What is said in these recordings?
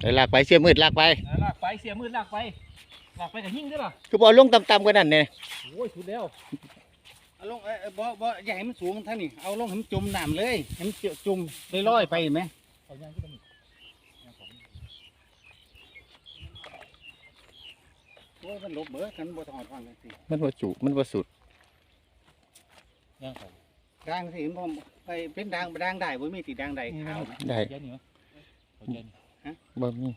ไปลากไปเสียมืดลากไปอ่าลากไปเสียมือลากไปลากไปกับหิ้งด้วยล่ะคือบ่เอาลงต่ำๆกว่านั้นเนี่ยโอ้ยสุดแล้วเอาลงเอ้ยเอ้ยบ่บ่อย่าให้มันสูงท่านนี่เอาลงให้มันจมน้ำเลยให้มันจุ่มลอยๆไปเห็นไหมเอาย่างขึ้นมานี่ย่างของโอ้ยมันหลบเบิดกันบ่ถอดฟังกันสิมันบ่จุมันบ่สุดย่างของด่างสิผมไปเป็นด่างด่างได้บ่มีติด่างใดขาวได้ เย็นนี่มั้ยเอาเย็น บ่มี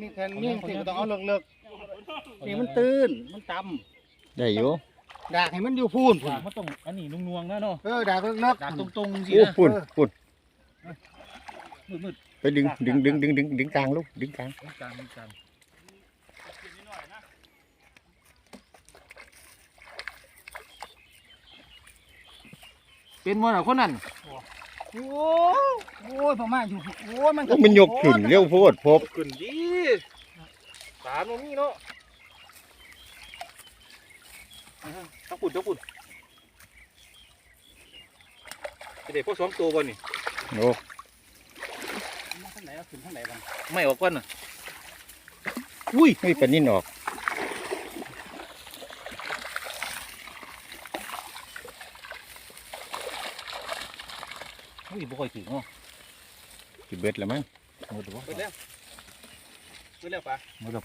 นี่แทนนี่สิก็ต้องเอาเลิกๆนี่มันตื้นมันต่ได้อยู่ำดากให้มันอยู่พูนพุ่นดากมันต้องอันนี้นุ่งๆนะเนาะเออดากเลิกดากตรงๆสิโอ้นะปุ่นปุ่นมืดไปดึงดึงดึงดึงดึงดึงกลางลูกดึงกลางๆกลางกลางเป็นมันเหรอคนนั้นๆ โอ้ยโอ้ยประมาณอยู่โอ้ยมันก็โอ้มันยกขึ้นเร็วโพดพบขึ้นดีสามตรงนี้เนาะต้องปุ่นต้องปุ่นเด็กพวกสองตัวบ่นี่โอ้มาทางไหนเอาขึ้นทางไหนบ้างไม่ออกก่อนน่ะอุ้ยไม่ปานนี้ออก อุ้ยบ่ค่อยถึงเนาะสิเบิดแล้วมั้งหมดหรือวะไปแล้วไปแล้วปะหมดแล้ว